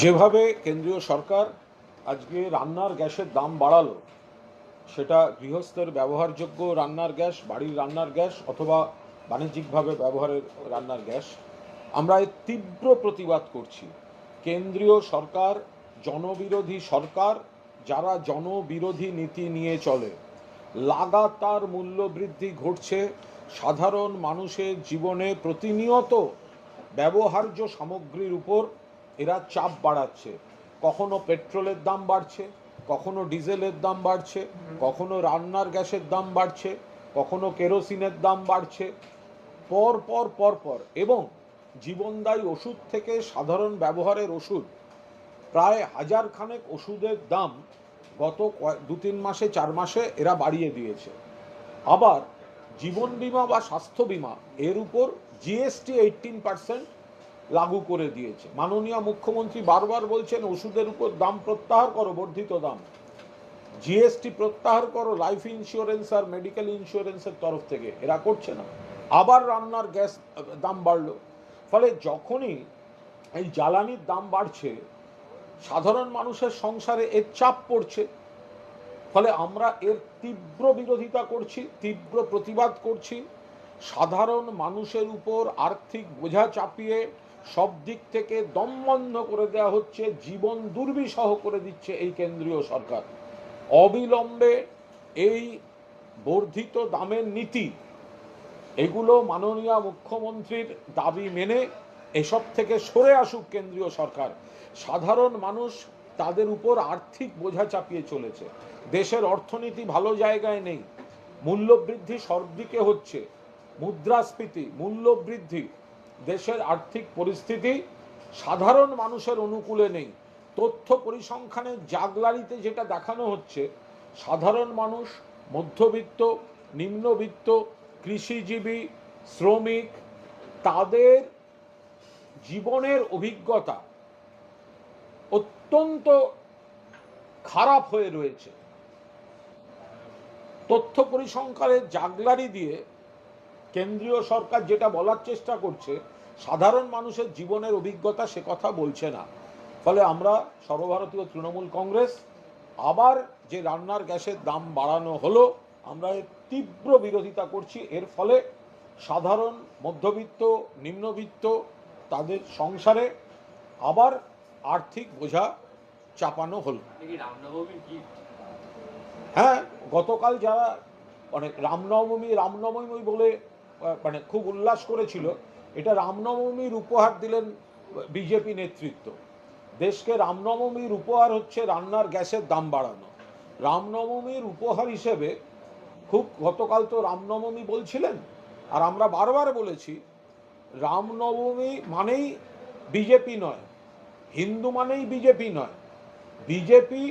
যেভাবে কেন্দ্রীয় সরকার আজকে রান্নার গ্যাসের দাম বাড়ালো, সেটা গৃহস্থের ব্যবহারযোগ্য রান্নার গ্যাস, বাড়ির রান্নার গ্যাস অথবা বাণিজ্যিকভাবে ব্যবহারের রান্নার গ্যাস, আমরা এর তীব্র প্রতিবাদ করছি। কেন্দ্রীয় সরকার, জনবিরোধী সরকার, যারা জনবিরোধী নীতি নিয়ে চলে, লাগাতার মূল্য বৃদ্ধি ঘটছে। সাধারণ মানুষের জীবনে প্রতিনিয়ত ব্যবহার্য সামগ্রীর উপর এরা চাপ বাড়াচ্ছে। কখনো পেট্রোলের দাম বাড়ছে, কখনো ডিজেলের দাম বাড়ছে, কখনো রান্নার গ্যাসের দাম বাড়ছে, কখনো কেরোসিনের দাম বাড়ছে। পর পর পর পর এবং জীবনদায়ী ওষুধ থেকে সাধারণ ব্যবহারের ওষুধ। প্রায় হাজার খানেক ওষুধের দাম গত দু তিন মাসে, চার মাসে এরা বাড়িয়ে দিয়েছে। আবার জীবন বীমা বা স্বাস্থ্য বীমা এর উপর জিএসটি এইটিন পার্সেন্ট লাগু করে দিয়েছে। মাননীয় মুখ্যমন্ত্রী বারবার বলছেন, ওষুধের উপর দাম প্রত্যাহার করো, বর্ধিত দাম। জিএসটি প্রত্যাহার করো, লাইফ ইন্স্যুরেন্স আর মেডিকেল ইন্স্যুরেন্সের তরফ থেকে। এরা করছে না। আবার রান্নার গ্যাস, দাম বাড়লো। ফলে যখনই এই জ্বালানির দাম বাড়ছে, সাধারণ মানুষের সংসারে এর চাপ পড়ছে। ফলে আমরা এর তীব্র বিরোধিতা করছি, তীব্র প্রতিবাদ করছি। সাধারণ মানুষের উপর আর্থিক বোঝা চাপিয়ে সব দিক থেকে দম বন্ধ করে দেওয়া হচ্ছে, জীবন দুর্বিষহ করে দিচ্ছে এই কেন্দ্রীয় সরকার। অবিলম্বে এই বর্ধিত দামের নীতি, এগুলো মাননীয় মুখ্যমন্ত্রীর দাবি মেনে এসব থেকে সরে আসুক কেন্দ্রীয় সরকার। সাধারণ মানুষ তাদের উপর আর্থিক বোঝা চাপিয়ে চলেছে। দেশের অর্থনীতি ভালো জায়গায় নেই। মূল্যবৃদ্ধি সবদিকে হচ্ছে। মুদ্রাস্ফীতি, মূল্যবৃদ্ধি দেশের আর্থিক পরিস্থিতি সাধারণ মানুষের অনুকূলে নেই। তথ্য পরিসংখ্যানের জাগলারিতে যেটা দেখানো হচ্ছে, সাধারণ মানুষ, মধ্যবিত্ত, নিম্নবিত্ত, কৃষিজীবী, শ্রমিক, তাদের জীবনের অভিজ্ঞতা অত্যন্ত খারাপ হয়ে রয়েছে। তথ্য পরিসংখ্যানের জাগলারি দিয়ে কেন্দ্রীয় সরকার যেটা বলার চেষ্টা করছে সাধারণ মানুষের জীবনের অভিজ্ঞতা সে কথা বলছে না। ফলে আমরা সর্বভারতীয় তৃণমূল কংগ্রেস আবার যে রান্নার গ্যাসের দাম বাড়ানো হলো আমরা এর তীব্র বিরোধিতা করছি। এর ফলে সাধারণ মধ্যবিত্ত নিম্নবিত্ত তাদের সংসারে আবার আর্থিক বোঝা চাপানো হলো। হ্যাঁ গতকাল যারা অনেক রামনবমী রামনবমী বলে মানে খুব উল্লাস করেছিল। এটা রামনবমীর উপহার দিলেন বিজেপি নেতৃত্ব। দেশকে রামনবমীর উপহার হচ্ছে রান্নার গ্যাসের দাম বাড়ানো। রামনবমীর উপহার হিসেবে খুব গতকাল তো রামনবমী বলছিলেন, আর আমরা বারবার বলেছি, রামনবমী মানেই বিজেপি নয়, হিন্দু মানেই বিজেপি নয়। বিজেপি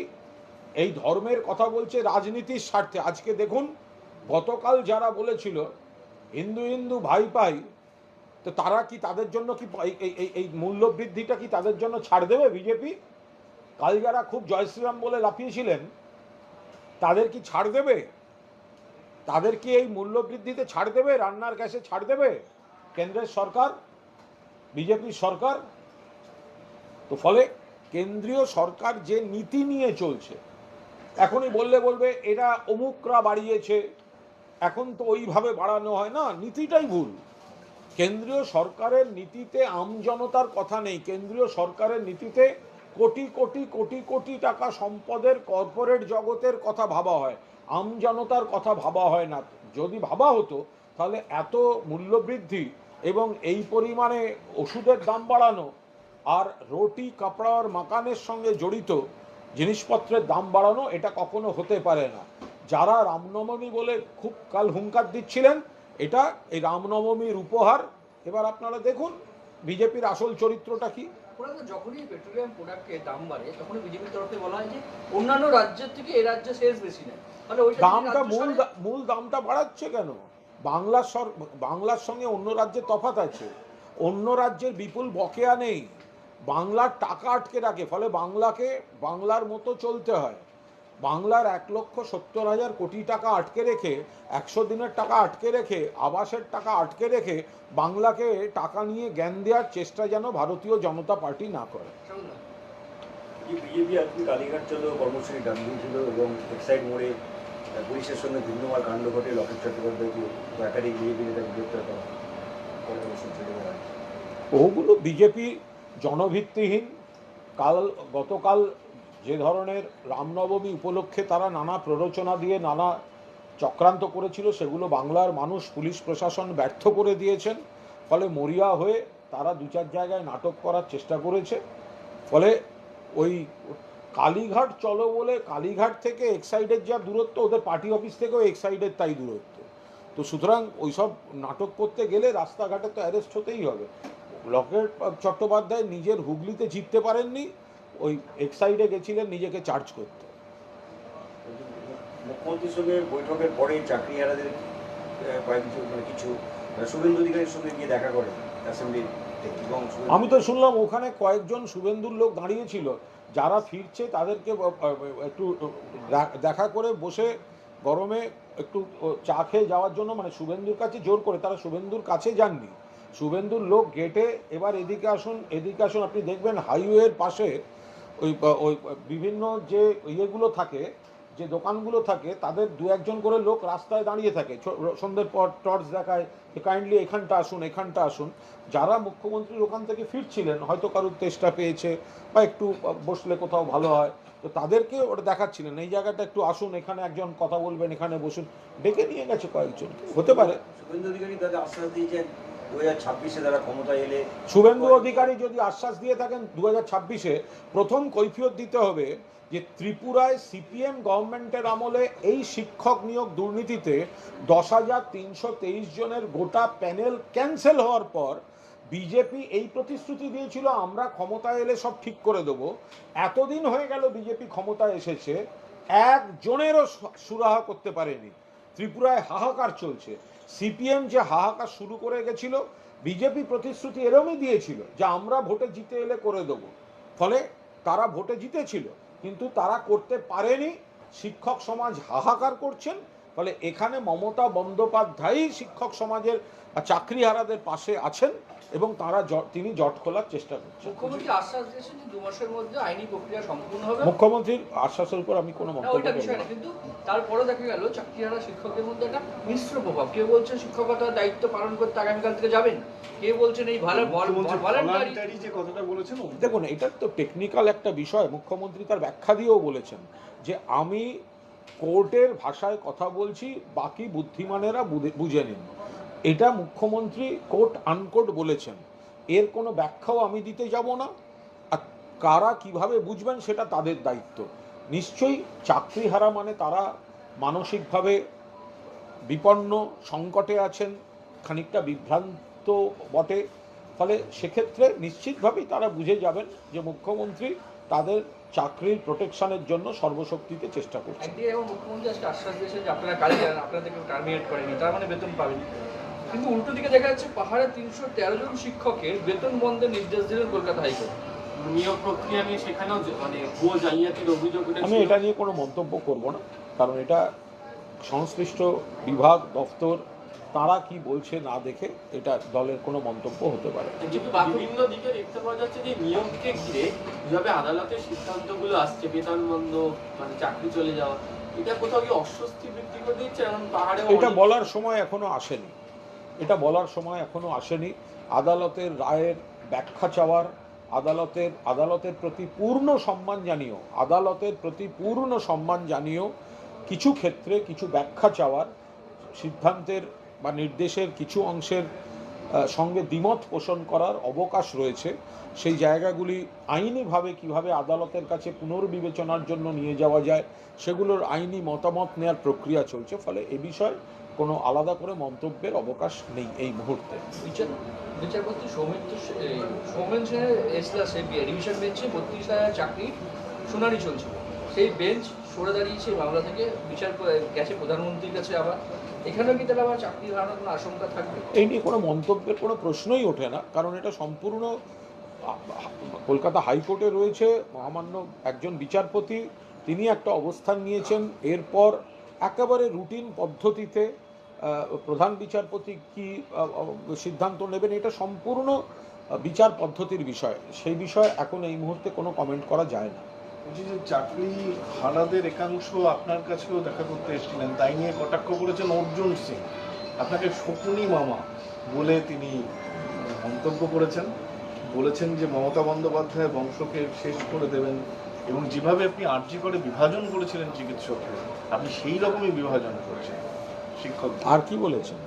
এই ধর্মের কথা বলছে রাজনীতির স্বার্থে। আজকে দেখুন, গতকাল যারা বলেছিল হিন্দু হিন্দু ভাই পাই, তো তারা কি তাদের জন্য কি এই- এই এই- এই মূল্য বৃদ্ধিটা কি তাদের জন্য ছাড় দেবে বিজেপি? কাল যারা খুব জয় শ্রীরাম বলে লাফিয়েছিলেন। তাদের কি ছাড় দেবে? তাদের কি এই মূল্য বৃদ্ধিতে ছাড় দেবে? রান্নার গ্যাসে ছাড় দেবে? কেন্দ্রের সরকার? বিজেপির সরকার? তো ফলে কেন্দ্রীয় সরকার যে নীতি নিয়ে চলছে, এখনই বললে বলবে, এরা অমুকরা বাড়িয়েছে। এখন তো ওইভাবে বাড়ানো হয় না, নীতিটাই ভুল। কেন্দ্রীয় সরকারের নীতিতে আমজনতার কথা নেই, কেন্দ্রীয় সরকারের নীতিতে কোটি কোটি কোটি কোটি টাকা সম্পদের কর্পোরেট জগতের কথা ভাবা হয় আমজনতার কথা ভাবা হয় না। যদি ভাবা হতো, তাহলে এত মূল্যবৃদ্ধি এবং এই পরিমাণে ওষুধের দাম বাড়ানো আর রুটি, কাপড়া মাকানের সঙ্গে জড়িত জিনিসপত্রের দাম বাড়ানো, এটা কখনো হতে পারে না। যারা রামনবমী বলে খুব কাল হুঙ্কার দিচ্ছিলেন এটা এই রামনবমীর উপহার। এবার আপনারা দেখুন বিজেপির আসল চরিত্রটা কি। যখনই পেট্রোলিয়াম প্রোডাক্টের দাম বাড়ে তখনই বিজেপির তরফে বলা হয় যে অন্যান্য রাজ্যের থেকে এই রাজ্যে সেলস বেশি নেয়। মানে দামটা মূল মূল দামটা বাড়াচ্ছে কেন? বাংলার সর বাংলার সঙ্গে অন্য রাজ্যের তফাৎ আছে। অন্য রাজ্যের বিপুল বকেয়া নেই। বাংলার টাকা আটকে রাখে ফলে বাংলাকে বাংলার মতো চলতে হয়। বাংলার এক লক্ষ সত্তর হাজার কোটি টাকা আটকে রেখে একশো দিনের টাকা আটকে রেখে আবাসের টাকা আটকে রেখে বাংলাকে টাকা নিয়ে জ্ঞান দেওয়ার চেষ্টা যেন ভারতীয় জনতা পার্টি না করে বিজেপি আজকে কালীঘাট চলো কর্মসূচি ডাক দিয়েছিল এবং এক্সাইড মোড়ে পুলিশের সঙ্গে ভিন্নমার কাণ্ড ঘটে লকেট চট্টোপাধ্যায়কে একাধিক বিজেপি নেতাকে গ্রেপ্তার করা। পরে অবশ্য ছেড়ে দেওয়া। ওগুলো বিজেপি জনভিত্তিহীন কাল গতকাল যে ধরনের রামনবমী উপলক্ষে তারা নানা প্ররোচনা দিয়ে নানা চক্রান্ত করেছিল, সেগুলো বাংলার মানুষ, পুলিশ প্রশাসন ব্যর্থ করে দিয়েছেন। ফলে মরিয়া হয়ে তারা দু চার জায়গায় নাটক করার চেষ্টা করেছে। ফলে ওই কালীঘাট চলো বলে কালীঘাট থেকে এক্সাইডের যা দূরত্ব, ওদের পার্টি অফিস থেকেও এক্সাইডের তাই দূরত্ব। তো সুতরাং ওইসব নাটক করতে গেলে রাস্তাঘাটে তো অ্যারেস্ট হতেই হবে। লকেট চট্টোপাধ্যায় নিজের হুগলিতে জিততে পারেননি ওই এক্সাইডে গেছিলেন নিজেকে চার্জ করতে। মুখ্যমন্ত্রীর সঙ্গে বৈঠকের পরে চাকরিহারাদের আহ, কয়েক কিছু মানে কিছু শুভেন্দু অধিকারীর সঙ্গে গিয়ে দেখা করেন অ্যাসেম্বলি আমি তো শুনলাম ওখানে কয়েকজন শুভেন্দুর লোক দাঁড়িয়েছিল যারা ফিরছে তাদেরকে একটু দেখা করে বসে গরমে একটু চা খেয়ে যাওয়ার জন্য মানে শুভেন্দুর কাছে জোর করে তারা শুভেন্দুর কাছে যাননি। শুভেন্দুর লোক গেটে এবার এদিকে আসুন এদিকে আসুন আপনি দেখবেন হাইওয়ের পাশে ওই ওই বিভিন্ন যে ইয়েগুলো থাকে, যে দোকানগুলো থাকে, তাদের দু একজন করে লোক রাস্তায় দাঁড়িয়ে থাকে। সন্ধ্যের পর টর্চ দেখায় যে, কাইন্ডলি এখানটা আসুন এখানটা আসুন। যারা মুখ্যমন্ত্রীর ওখান থেকে ফিরছিলেন, হয়তো কারুর তেষ্টা পেয়েছে বা একটু বসলে কোথাও ভালো হয়। তো তাদেরকে ওটা দেখাচ্ছিলেন, এই জায়গাটা একটু আসুন, এখানে একজন কথা বলবেন, এখানে বসুন। ডেকে নিয়ে গেছে কয়েকজন। হতে পারে। অধিকারী তাদের আশ্বাস দিয়েছেন শুভেন্দু অধিকারী যদি আশ্বাস দিয়ে থাকেন দু হাজার প্রথম কৈফিয়ত দিতে হবে যে ত্রিপুরায় সিপিএম গভর্নমেন্টের আমলে এই শিক্ষক নিয়োগ দুর্নীতিতে দশ হাজার জনের গোটা প্যানেল ক্যান্সেল হওয়ার পর বিজেপি এই প্রতিশ্রুতি দিয়েছিল, আমরা ক্ষমতায় এলে সব ঠিক করে দেবো। এতদিন হয়ে গেল বিজেপি ক্ষমতায় এসেছে, একজনেরও সুরাহা করতে পারেনি। ত্রিপুরায় হাহাকার চলছে। সিপিএম যে হাহাকার শুরু করে গেছিল, বিজেপি প্রতিশ্রুতি এরমই দিয়েছিল যে আমরা ভোটে জিতে এলে করে দেব। ফলে তারা ভোটে জিতেছিল, কিন্তু তারা করতে পারেনি। শিক্ষক সমাজ হাহাকার করছেন ফলে এখানে মমতা বন্দ্যোপাধ্যায়ই শিক্ষক সমাজের চাকরিহারাদের পাশে আছেন এবং তারা তিনি জট খোলার চেষ্টা করছেন। মুখ্যমন্ত্রী আশ্বাস দিয়েছেন যে দু মাসের মধ্যে আইনি প্রক্রিয়া সম্পূর্ণ হবে। মুখ্যমন্ত্রীর আশ্বাসের উপর আমি কোনো মন্তব্য করব বিষয় না। কিন্তু তারপরে দেখা গেল চাকরিহারা শিক্ষকদের মধ্যে একটা মিশ্র প্রভাব। কেউ বলছেন শিক্ষকতার দায়িত্ব পালন করতে আগামীকাল থেকে যাবেন? কেউ বলছেন এই ভালো ভলান্টারি যে কথাটা বলেছেন দেখুন এটা তো টেকনিক্যাল একটা বিষয়। মুখ্যমন্ত্রী তার ব্যাখ্যা দিয়েও বলেছেন যে আমি কোর্টের ভাষায় কথা বলছি, বাকি বুদ্ধিমানেরা বুঝে- নিন। এটা মুখ্যমন্ত্রী কোর্ট আনকোর্ট বলেছেন। এর কোনো ব্যাখ্যাও আমি দিতে যাব না। আর কারা কীভাবে বুঝবেন সেটা তাদের দায়িত্ব। নিশ্চয়ই চাকরিহারা মানে তারা মানসিকভাবে বিপন্ন, সংকটে আছেন, খানিকটা বিভ্রান্ত বটে। ফলে সেক্ষেত্রে নিশ্চিতভাবেই তারা বুঝে যাবেন যে মুখ্যমন্ত্রী তাদের চাকরির প্রোটেকশনের জন্য সর্বশক্তিতে চেষ্টা তার মানে বেতন পাবেন। কিন্তু উল্টো দিকে দেখা যাচ্ছে পাহাড়ে তিনশো তেরো জন শিক্ষকের বেতন বন্ধের নির্দেশ দিলেন কলকাতা হাইকোর্ট। নিয়োগ প্রক্রিয়া নিয়ে সেখানেও যে- মানে ভুয়ো জালিয়াতির অভিযোগ আমি এটা নিয়ে কোনো মন্তব্য করব না কারণ এটা সংশ্লিষ্ট বিভাগ দপ্তর তারা কি বলছে না দেখে এটা দলের কোনো মন্তব্য হতে পারে। বিভিন্ন দিকে দেখতে পাওয়া যাচ্ছে যে নিয়োগকে ঘিরে যেভাবে আদালতের সিদ্ধান্তগুলো আসছে বেতন বন্ধ মানে চাকরি চলে যাওয়া এটা কোথাও কি অস্বস্তি বৃদ্ধি করে দিচ্ছে এমন পাহাড়ে এটা বলার সময় এখনও আসেনি। এটা বলার সময় এখনও আসেনি। আদালতের রায়ের ব্যাখ্যা চাওয়ার আদালতের আদালতের প্রতি পূর্ণ সম্মান জানিও আদালতের প্রতি পূর্ণ সম্মান জানিও কিছু ক্ষেত্রে কিছু ব্যাখ্যা চাওয়ার সিদ্ধান্তের বা নির্দেশের কিছু অংশের সঙ্গে দ্বিমত পোষণ করার অবকাশ রয়েছে। সেই জায়গাগুলি আইনিভাবে কীভাবে আদালতের কাছে পুনর্বিবেচনার জন্য নিয়ে যাওয়া যায়, সেগুলোর আইনি মতামত নেওয়ার প্রক্রিয়া চলছে। ফলে এ বিষয়ে কোনো আলাদা করে মন্তব্যের অবকাশ নেই এই মুহূর্তে। বিচার বিচারপতি সৌমিত্র সে- এই সৌমেন সেনের বেঞ্চে, বত্রিশ হাজার চাকরি শুনানি চলছিল। সেই বেঞ্চ সরে দাঁড়িয়েছে মামলা থেকে। বিচার গেছে প্রধানমন্ত্রীর কাছে আবার। এখানেও কি তাহলে আবার চাকরি হারানোর কোনো আশঙ্কা থাকবে? এই নিয়ে কোনো মন্তব্যের কোনো প্রশ্নই ওঠে না, কারণ এটা সম্পূর্ণ কলকাতা হাইকোর্টে রয়েছে, মহামান্য একজন বিচারপতি, তিনি একটা অবস্থান নিয়েছেন, এরপর একেবারে রুটিন পদ্ধতিতে প্রধান বিচারপতি কি সিদ্ধান্ত নেবেন, এটা সম্পূর্ণ বিচার পদ্ধতির বিষয়। সেই বিষয়ে এখন এই মুহূর্তে কোনো কমেন্ট করা যায় না। যে চাকরি হারাদের একাংশ আপনার কাছেও দেখা করতে এসেছিলেন তাই নিয়ে কটাক্ষ করেছেন অর্জুন সিং। আপনাকে শকুনি মামা বলে তিনি মন্তব্য করেছেন। বলেছেন যে মমতা বন্দ্যোপাধ্যায় বংশকে শেষ করে দেবেন এবং যেভাবে আপনি আর্জি করে বিভাজন করেছিলেন চিকিৎসককে আপনি সেই রকমই বিভাজন করেছেন। শিক্ষক আর কি বলেছেন?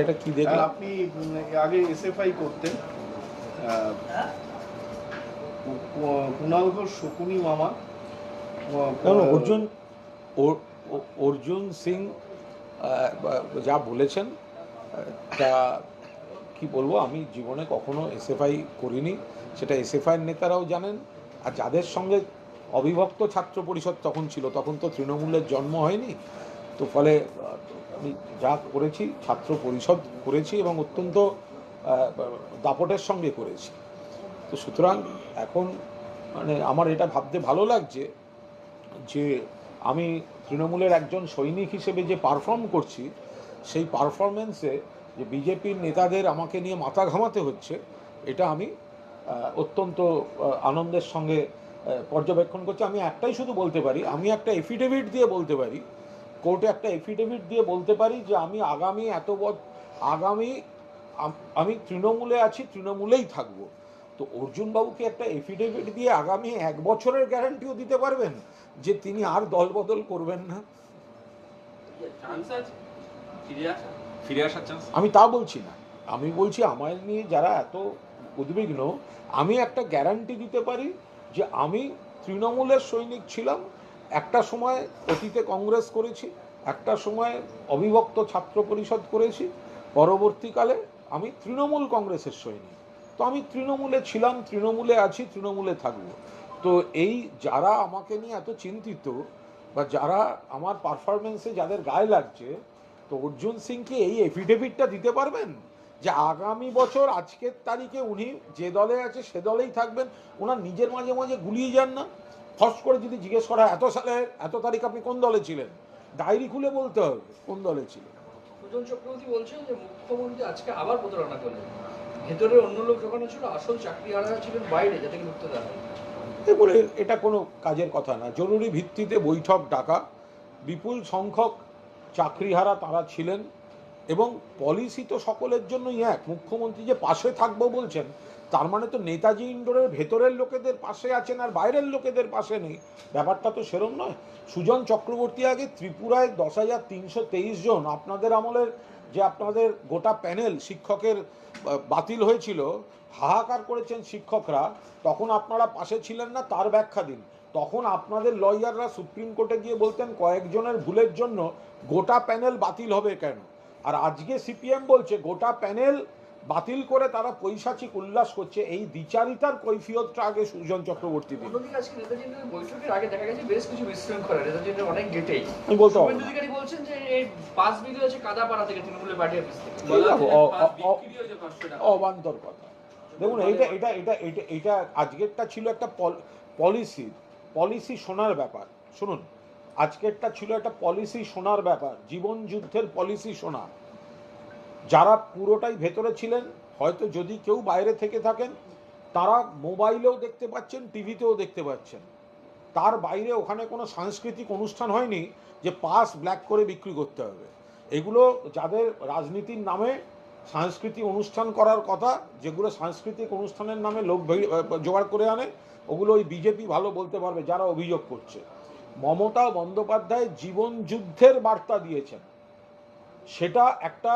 এটা কি আর দেখলাম আপনি আগে এসএফআই করতেন। কুণাল ঘোষ শকুনি মামা অর্জুন অর- অর্জুন সিং যা বলেছেন তা কি বলব, আমি জীবনে কখনো এসএফআই করিনি। সেটা এসএফআইয়ের নেতারাও জানেন। আর যাদের সঙ্গে অবিভক্ত ছাত্র পরিষদ তখন ছিল, তখন তো তৃণমূলের জন্ম হয়নি। তো ফলে আমি যা করেছি, ছাত্র পরিষদ করেছি এবং অত্যন্ত দাপটের সঙ্গে করেছি। তো সুতরাং এখন মানে আমার এটা ভাবতে ভালো লাগছে যে আমি তৃণমূলের একজন সৈনিক হিসেবে যে পারফর্ম করছি, সেই পারফরমেন্সে যে বিজেপির নেতাদের আমাকে নিয়ে মাথা ঘামাতে হচ্ছে, এটা আমি অত্যন্ত আনন্দের সঙ্গে পর্যবেক্ষণ করছি। আমি একটাই শুধু বলতে পারি, আমি একটা এফিডেভিট দিয়ে বলতে পারি, কোর্টে একটা এফিডেভিট দিয়ে বলতে পারি যে আমি আগামী এত বছর আগামী আমি তৃণমূলে আছি, তৃণমূলেই থাকব। তো অর্জুন বাবুকে একটা এফিডেভিট দিয়ে আগামী এক বছরের গ্যারান্টিও দিতে পারবেন যে তিনি আর দল বদল করবেন না। চান্স ফিরে আসার? চান্স আমি তা বলছি না। আমি বলছি আমায় নিয়ে যারা এত উদ্বিগ্ন আমি একটা গ্যারান্টি দিতে পারি যে আমি তৃণমূলের সৈনিক ছিলাম একটা সময় অতীতে কংগ্রেস করেছি একটা সময় অবিভক্ত ছাত্র পরিষদ করেছি পরবর্তীকালে আমি তৃণমূল কংগ্রেসের সৈনিক। তো আমি তৃণমূলে ছিলাম, তৃণমূলে আছি, তৃণমূলে থাকব। তো এই যারা আমাকে নিয়ে এত চিন্তিত বা যারা আমার পারফরমেন্সে যাদের গায়ে লাগছে, তো অর্জুন সিং কি এই এফিডেভিটটা দিতে পারবেন? যে আগামী বছর আজকের তারিখে উনি যে দলে আছে সে দলেই থাকবেন, ওনার নিজের মাঝে মাঝে গুলিয়ে যান না? ফস করে যদি জিজ্ঞেস করা এত সালে, এত তারিখ আপনি কোন দলে ছিলেন? ডায়েরি খুলে বলতে হবে, কোন দলে ছিলেন? চক্রবর্তী বলছেন যে মুখ্যমন্ত্রী আজকে আবার প্রতারণা করলেন। ভেতরে অন্য লোক ঢোকানো ছিল, আসল চাকরি হারা ছিলেন বাইরে যাদেরকে ঢুকতে দেওয়া এরপরে এটা কোনো কাজের কথা না। জরুরি ভিত্তিতে বৈঠক, ডাকা, বিপুল সংখ্যক চাকরিহারা তারা ছিলেন এবং পলিসি তো সকলের জন্যই এক। মুখ্যমন্ত্রী যে পাশে থাকব বলছেন, তার মানে তো নেতাজি ইন্ডোরের ভেতরের লোকেদের পাশে আছেন আর বাইরের লোকেদের পাশে নেই। ব্যাপারটা তো সেরম নয়। সুজন চক্রবর্তী আগে ত্রিপুরায় দশ হাজার তিনশো তেইশ জন আপনাদের আমলের যে আপনাদের গোটা প্যানেল শিক্ষকের বাতিল হয়েছিল, হাহাকার করেছেন শিক্ষকরা, তখন আপনারা পাশে ছিলেন না, তার ব্যাখ্যা দিন। তখন আপনাদের লয়াররা সুপ্রিম কোর্টে গিয়ে বলতেন, কয়েকজনের ভুলের জন্য গোটা প্যানেল বাতিল হবে কেন? আর আজকে সিপিএম বলছে, গোটা প্যানেল বাতিল করে তারা পৈশাচিক উল্লাস করছে। এই দ্বিচারিতার কৈফিয়তটা আগে সুজন চক্রবর্তী দিন বৈঠকের আগে দেখা গেছে বেশ কিছু বিশৃঙ্খলা অনেক গেটেই আমি বলতে বলছেন যে এই পাঁচ বিঘে হচ্ছে কাদাপাড়া থেকে তৃণমূলের পার্টি অফিস অবান্তর কথা। দেখুন এইটা এটা এটা এটা এটা আজকেরটা ছিল একটা পলিসি পলিসি শোনার ব্যাপার। শুনুন আজকেরটা ছিল একটা পলিসি শোনার ব্যাপার। জীবন যুদ্ধের পলিসি শোনা। যারা পুরোটাই ভেতরে ছিলেন, হয়তো যদি কেউ বাইরে থেকে থাকেন, তারা মোবাইলেও দেখতে পাচ্ছেন, টিভিতেও দেখতে পাচ্ছেন। তার বাইরে ওখানে কোনো সাংস্কৃতিক অনুষ্ঠান হয়নি যে পাস ব্ল্যাক করে বিক্রি করতে হবে। এগুলো যাদের রাজনীতির নামে সাংস্কৃতিক অনুষ্ঠান করার কথা, যেগুলো সাংস্কৃতিক অনুষ্ঠানের নামে লোক জোগাড় করে আনে, ওগুলো ওই বিজেপি ভালো বলতে পারবে, যারা অভিযোগ করছে। মমতা বন্দ্যোপাধ্যায় জীবন যুদ্ধের বার্তা দিয়েছেন। সেটা একটা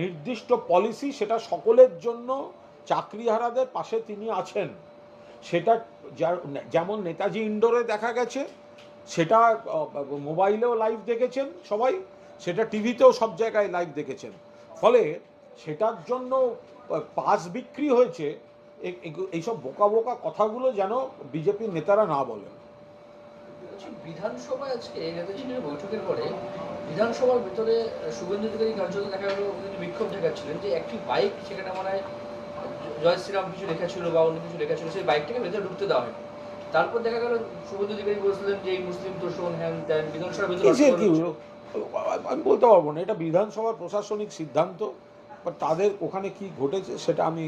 নির্দিষ্ট পলিসি সেটা সকলের জন্য চাকরিহারাদের পাশে তিনি আছেন। সেটা যেমন নেতাজি ইন্ডোরে দেখা গেছে, সেটা মোবাইলেও লাইভ দেখেছেন সবাই, সেটা টিভিতেও সব জায়গায় লাইভ দেখেছেন। ফলে সেটার জন্য পাস বিক্রি হয়েছে এইসব বোকা বোকা কথাগুলো যেন বিজেপির নেতারা না বলেন। বলছি, বিধানসভায় আজকে নেতাজির বৈঠকের পরে বিধানসভার ভিতরে শুভেন্দু অধিকারী কার্যত দেখা গেল তিনি বিক্ষোভ দেখাচ্ছিলেন যে একটি বাইক সেখানে মনে হয় জয় শ্রীরাম কিছু লেখা ছিল বা অন্য কিছু লেখা ছিল সেই বাইকটাকে ভেতরে ঢুকতে দেওয়া হয়নি। তারপর দেখা গেল শুভেন্দু অধিকারী বলছিলেন যে এই মুসলিম তোষণ হ্যান ত্যান বিধানসভার ভিতরে? আমি বলতে পারব না এটা বিধানসভার প্রশাসনিক সিদ্ধান্ত বা তাদের ওখানে কি ঘটেছে সেটা আমি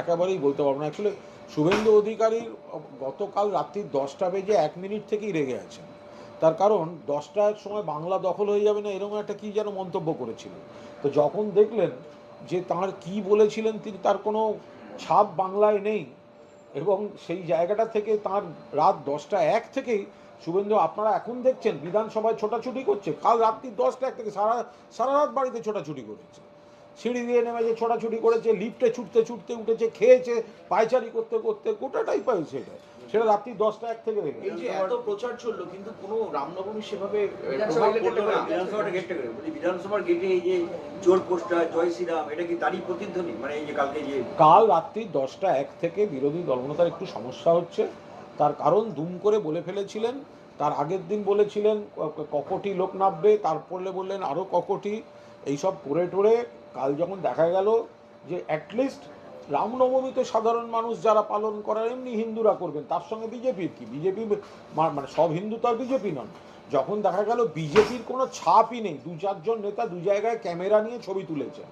একেবারেই বলতে পারব না। অ্যাকচুয়ালি শুভেন্দু অধিকারীর গতকাল রাত্রি দশটা বেজে এক মিনিট থেকেই রেগে আছেন। তার কারণ, দশটার সময় বাংলা দখল হয়ে যাবে না, এরকম একটা কি যেন মন্তব্য করেছিলেন তো যখন দেখলেন যে তার কি বলেছিলেন তিনি, তার কোনো ছাপ বাংলায় নেই এবং সেই জায়গাটা থেকে তার রাত দশটা এক থেকেই শুভেন্দু, আপনারা এখন দেখছেন বিধানসভায় ছোটাছুটি করছে। কাল রাত্রি দশটা এক থেকে সারা সারা রাত বাড়িতে ছোটাছুটি করেছে। সিঁড়ি দিয়ে নেমেছে ছোটাছুটি করেছে লিফটে ছুটতে ছুটতে উঠেছে খেয়েছে পায়চারি করতে করতে গোটাটাই পাইছে এটা সেটা রাত্রি দশটা এক থেকে দেখে এই যে এত প্রচার চলল কিন্তু কোনো রামনবমী সেভাবে বিধানসভার গেটে এই যে চোর পোস্টার জয় শ্রীরাম এটা কি তারই প্রতিধ্বনি? মানে এই যে কালকে যে কাল রাত্রি দশটা এক থেকে বিরোধী দলনেতার একটু সমস্যা হচ্ছে। তার কারণ দুম করে বলে ফেলেছিলেন। তার আগের দিন বলেছিলেন ককটি লোক নামবে তারপরে বললেন আরও ককটি। এইসব করে টোরে কাল যখন দেখা গেল যে অ্যাটলিস্ট রামনবমীতে সাধারণ মানুষ যারা পালন করার এমনি হিন্দুরা করবেন। তার সঙ্গে বিজেপির কি? বিজেপি মানে সব হিন্দু তো আর বিজেপি নন। যখন দেখা গেল বিজেপির কোনো ছাপই নেই, দু চারজন নেতা দু জায়গায় ক্যামেরা নিয়ে ছবি তুলেছে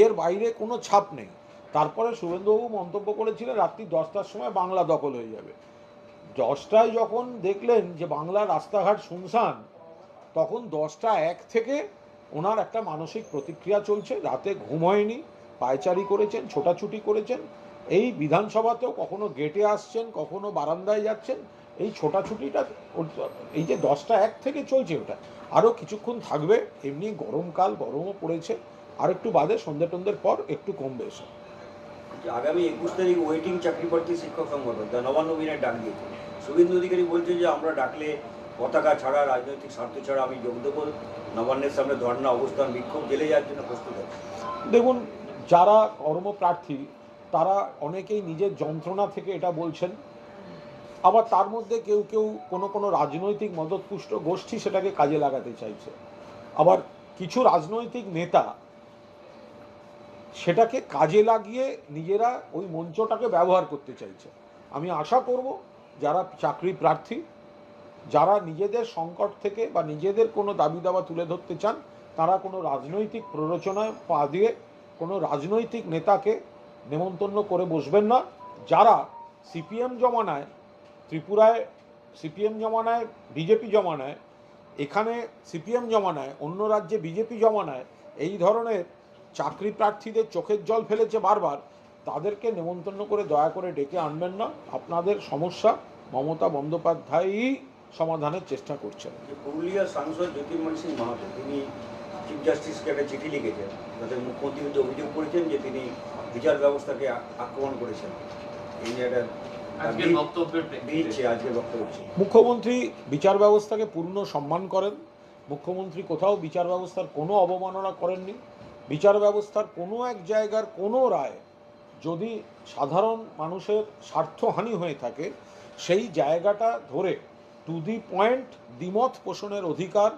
এর বাইরে কোনো ছাপ নেই। তারপরে শুভেন্দুবাবু মন্তব্য করেছিলেন, রাত্রি দশটার সময় বাংলা দখল হয়ে যাবে। দশটায় যখন দেখলেন যে বাংলার রাস্তাঘাট শুনশান, তখন দশটা এক থেকে ওনার একটা মানসিক প্রতিক্রিয়া চলছে, রাতে ঘুম হয়নি, পায়চারি করেছেন, ছোটাছুটি করেছেন। এই বিধানসভাতেও কখনো গেটে আসছেন, কখনো বারান্দায় যাচ্ছেন, এই ছোটাছুটিটা এই যে দশটা এক থেকে চলছে ওটা। আরও কিছুক্ষণ থাকবে, এমনি গরমকাল, গরমও পড়েছে। আর একটু বাদে সন্ধ্যে টন্ধ্যের পর একটু কমবে এসে। আগামী একুশ তারিখ ওয়েটিং চাকরি প্রার্থী শিক্ষক সংগঠন নবান্ন ডাক দিয়েছে। শুভেন্দু অধিকারী বলছে যে আমরা ডাকলে পতাকা ছাড়া, রাজনৈতিক স্বার্থ ছাড়া আমি যোগ দেবো। নবান্নের সামনে ধর্ণা, অবস্থান, বিক্ষোভ জেলে যাওয়ার জন্য প্রস্তুত দেখুন, যারা কর্মপ্রার্থী, তারা অনেকেই নিজের যন্ত্রণা থেকে এটা বলছেন। আবার তার মধ্যে কেউ কেউ কোনো কোনো রাজনৈতিক মদতপুষ্ট গোষ্ঠী সেটাকে কাজে লাগাতে চাইছে। আবার কিছু রাজনৈতিক নেতা সেটাকে কাজে লাগিয়ে নিজেরা ওই মঞ্চটাকে ব্যবহার করতে চাইছে। আমি আশা করব, যারা চাকরি প্রার্থী যারা নিজেদের সংকট থেকে বা নিজেদের কোনো দাবি দাবা তুলে ধরতে চান, তারা কোনো রাজনৈতিক প্ররোচনায় পা দিয়ে কোনো রাজনৈতিক নেতাকে নেমন্তন্ন করে বসবেন না। যারা সিপিএম জমানায়, ত্রিপুরায়, সিপিএম জমানায়, বিজেপি জমানায়, এখানে সিপিএম জমানায়, অন্য রাজ্যে বিজেপি জমানায় এই ধরনের চাকরি প্রার্থীদের চোখের জল ফেলেছে বারবার, তাদেরকে নেমন্তন্ন করে দয়া করে ডেকে আনবেন না। আপনাদের সমস্যা মমতা বন্দ্যোপাধ্যায়ই সমাধানের চেষ্টা করছেন। যে পুরুলিয়ার সাংসদ জ্যোতির্ময় সিং মাহাতো তিনি চিফ জাস্টিসকে একটা চিঠি লিখেছেন যাতে মুখ্যমন্ত্রী অভিযোগ করেছেন যে তিনি বিচার ব্যবস্থাকে আক্রমণ করেছেন। এই নিয়ে একটা। মুখ্যমন্ত্রী বিচার ব্যবস্থাকে পূর্ণ সম্মান করেন। মুখ্যমন্ত্রী কোথাও বিচার ব্যবস্থার কোনো অবমাননা করেননি। বিচার ব্যবস্থার কোনো এক জায়গার কোনো রায় যদি সাধারণ মানুষের স্বার্থহানি হয়ে থাকে সেই জায়গাটা ধরে টু দি পয়েন্ট দ্বিমত পোষণের অধিকার,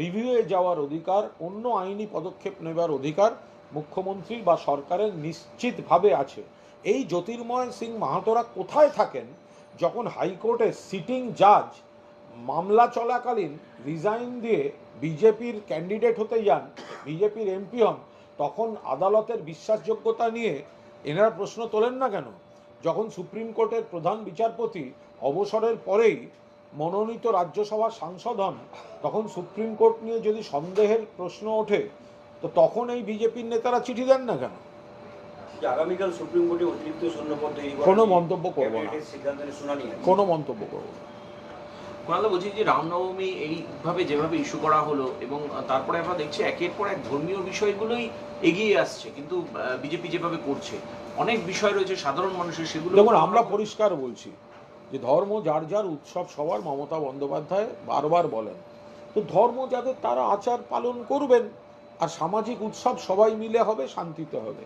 রিভিউয়ে যাওয়ার অধিকার, অন্য আইনি পদক্ষেপ নেবার অধিকার মুখ্যমন্ত্রী বা সরকারের নিশ্চিতভাবে আছে। এই জ্যোতির্ময় সিং মাহাতোরা কোথায় থাকেন? যখন হাইকোর্টে সিটিং জাজ মামলা চলাকালীন রিজাইন দিয়ে বিজেপির ক্যান্ডিডেট হতে যান, বিজেপির এমপি হন, তখন আদালতের বিশ্বাসযোগ্যতা নিয়ে এনারা প্রশ্ন তোলেন না কেন? যখন সুপ্রিম কোর্টের প্রধান বিচারপতি অবসরের পরেই মনোনীত রাজ্যসভার সাংসদ হন তখন সুপ্রিম কোর্ট নিয়ে যদি সন্দেহের প্রশ্ন ওঠে তো তখন এই বিজেপির নেতারা চিঠি দেন না কেন? যে আগামীকাল সুপ্রিম কোর্টে অতিরিক্ত শূন্যপদ কোনো মন্তব্য করব না। কোনো মন্তব্য করব না। কুণাল বলছি যে রামনবমী এইভাবে যেভাবে ইস্যু করা হলো এবং তারপরে আমরা দেখছি একের পর এক ধর্মীয় বিষয়গুলোই এগিয়ে আসছে কিন্তু বিজেপি যেভাবে করছে অনেক বিষয় রয়েছে সাধারণ মানুষের সেগুলো দেখুন আমরা পরিষ্কার বলছি যে ধর্ম যার যার উৎসব সবার মমতা বন্দ্যোপাধ্যায় বারবার বলেন। তো ধর্ম যাদের তারা আচার পালন করবেন আর সামাজিক উৎসব সবাই মিলে হবে, শান্তিতে হবে।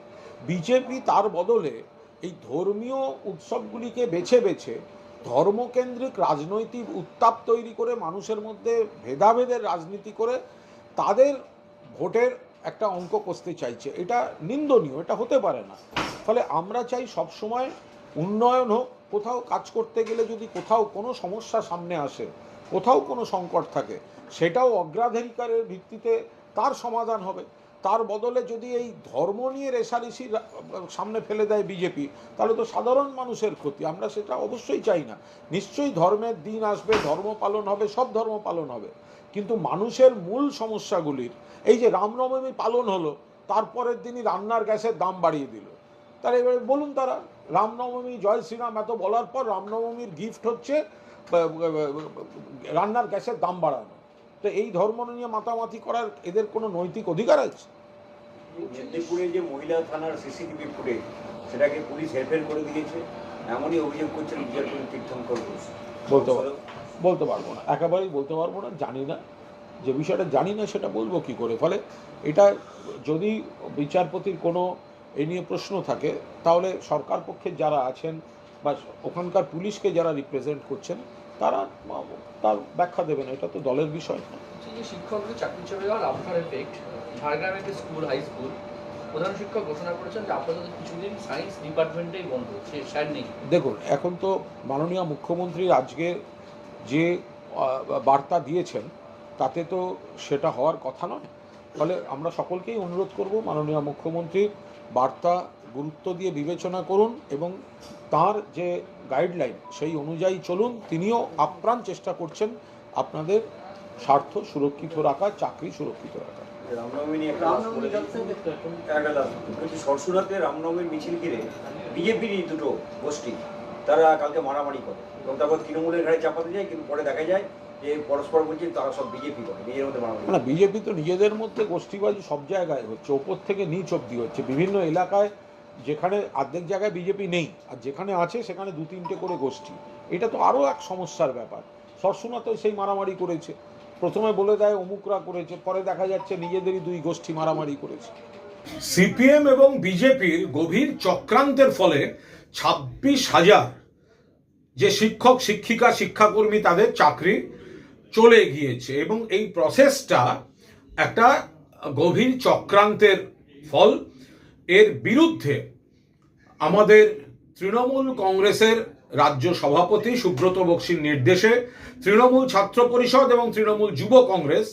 বিজেপি তার বদলে এই ধর্মীয় উৎসবগুলিকে বেছে বেছে ধর্মকেন্দ্রিক রাজনৈতিক উত্তাপ তৈরি করে, মানুষের মধ্যে ভেদাভেদের রাজনীতি করে তাদের ভোটের একটা অঙ্ক কষতে চাইছে। এটা নিন্দনীয়, এটা হতে পারে না। ফলে আমরা চাই সবসময় উন্নয়ন হোক কোথাও কাজ করতে গেলে যদি কোথাও কোনো সমস্যা সামনে আসে, কোথাও কোনো সংকট থাকে, সেটাও অগ্রাধিকারের ভিত্তিতে তার সমাধান হবে। তার বদলে যদি এই ধর্ম নিয়ে রেশারেশি সামনে ফেলে দেয় বিজেপি, তাহলে তো সাধারণ মানুষের ক্ষতি। আমরা সেটা অবশ্যই চাই না। নিশ্চয়ই ধর্মের দিন আসবে, ধর্ম পালন হবে, সব ধর্ম পালন হবে। কিন্তু মানুষের মূল সমস্যাগুলির, এই যে রামনবমী পালন হলো, তারপরের দিনই রান্নার গ্যাসের দাম বাড়িয়ে দিল। তাহলে এবারে বলুন তারা রামনবমী জয় শ্রীরাম এত বলার পর রামনবমীর গিফট হচ্ছে রান্নার গ্যাসের দাম বাড়ানো। তো এই ধর্ম নিয়ে মাতামাতি করার এদের কোনো নৈতিক অধিকার আছে? মেদিনীপুরে যে মহিলা থানার সিসিটিভি ফুটেজ সেটাকে পুলিশ হেরফের করে দিয়েছে। এমনই অভিযোগ করছেন বিচারপতি তীর্থঙ্কর ঘোষ। বলতে পারব বলতে পারব না। একেবারেই বলতে পারব না জানি না। যে বিষয়টা জানি না সেটা বলব কি করে? ফলে এটা যদি বিচারপতির কোনো এ নিয়ে প্রশ্ন থাকে তাহলে সরকার পক্ষে যারা আছেন বা ওখানকার পুলিশকে যারা রিপ্রেজেন্ট করছেন তারা তার ব্যাখ্যা দেবেন এটা তো দলের বিষয় না। শিক্ষকদের চাকরি চলে যাওয়ার আফটার এফেক্ট ঝাড়গ্রামে একটি স্কুল হাই স্কুল প্রধান শিক্ষক ঘোষণা করেছেন যে আপাতত কিছুদিন সায়েন্স ডিপার্টমেন্টেই বন্ধ সে স্যার নেই। দেখুন এখন তো মাননীয় মুখ্যমন্ত্রী আজকে যে বার্তা দিয়েছেন তাতে তো সেটা হওয়ার কথা নয়। ফলে আমরা সকলকেই অনুরোধ করব মাননীয় মুখ্যমন্ত্রীর বার্তা গুরুত্ব দিয়ে বিবেচনা করুন এবং তার যে গাইডলাইন সেই অনুযায়ী চলুন। তিনিও আপ্রাণ চেষ্টা করছেন আপনাদের স্বার্থ সুরক্ষিত রাখা চাকরি সুরক্ষিত রাখা। রামনবমী নিয়ে সরসুরাতে রামনবমীর মিছিল ঘিরে বিজেপির দুটো গোষ্ঠী তারা কালকে মারামারি করে। এবং তারপর তৃণমূলের ঘাড়ে চাপাতে যায় কিন্তু পরে দেখা যায় যে পরস্পর বলছে তারা সব বিজেপি করে নিজের মধ্যে মারামারি না বিজেপি তো নিজেদের মধ্যে গোষ্ঠীবাজি সব জায়গায় হচ্ছে ওপর থেকে নিচ অব্দি হচ্ছে বিভিন্ন এলাকায় যেখানে অর্ধেক জায়গায় বিজেপি নেই আর যেখানে আছে সেখানে দু তিনটে করে গোষ্ঠী। এটা তো আরও এক সমস্যার ব্যাপার। সরসুনাতেও সেই মারামারি করেছে। প্রথমে বলে দেয় অমুকরা করেছে পরে দেখা যাচ্ছে নিজেদেরই দুই গোষ্ঠী মারামারি করেছে। সিপিএম এবং বিজেপির গভীর চক্রান্তের ফলে ছাব্বিশ হাজার যে শিক্ষক শিক্ষিকা শিক্ষাকর্মী তাদের চাকরি চলে গিয়েছে এবং এই প্রসেসটা একটা গভীর চক্রান্তের ফল। এর বিরুদ্ধে আমাদের তৃণমূল কংগ্রেসের রাজ্য সভাপতি সুব্রত বক্সির নির্দেশে তৃণমূল ছাত্র পরিষদ এবং তৃণমূল যুব কংগ্রেস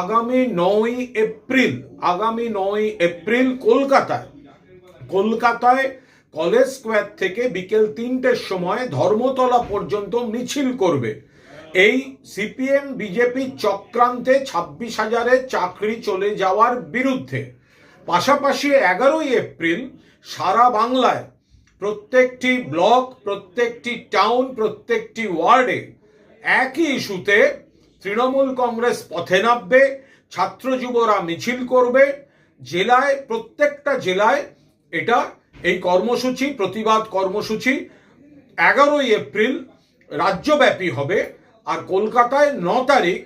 আগামী নয় এপ্রিল, আগামী নয় এপ্রিল কলকাতায় কলকাতায় কলেজ স্কোয়ার থেকে বিকেল তিনটের সময় ধর্মতলা পর্যন্ত মিছিল করবে। এই সিপিএম, বিজেপি চক্রান্তে ছাব্বিশ হাজারের চাকরি চলে যাওয়ার বিরুদ্ধে। পাশাপাশি এগারোই এপ্রিল সারা বাংলায় প্রত্যেকটি ব্লক, প্রত্যেকটি টাউন, প্রত্যেকটি ওয়ার্ডে একই ইস্যুতে তৃণমূল কংগ্রেস পথে নামবে, ছাত্র যুবরা মিছিল করবে। জেলায়, প্রত্যেকটা জেলায় এটা এই কর্মসূচি, প্রতিবাদ কর্মসূচি এগারোই এপ্রিল রাজ্যব্যাপী হবে। আর কলকাতায় ন তারিখ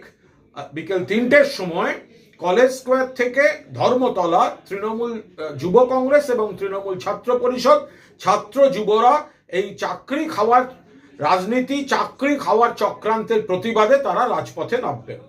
বিকেল তিনটের সময় কলেজ স্কোয়ার থেকে ধর্মতলা তৃণমূল যুব কংগ্রেস এবং তৃণমূল ছাত্র পরিষদ, ছাত্র যুবরা এই চাকরি খাওয়ার, রাজনীতি চাকরি খাওয়ার চক্রান্তের প্রতিবাদে তারা রাজপথে নামবেন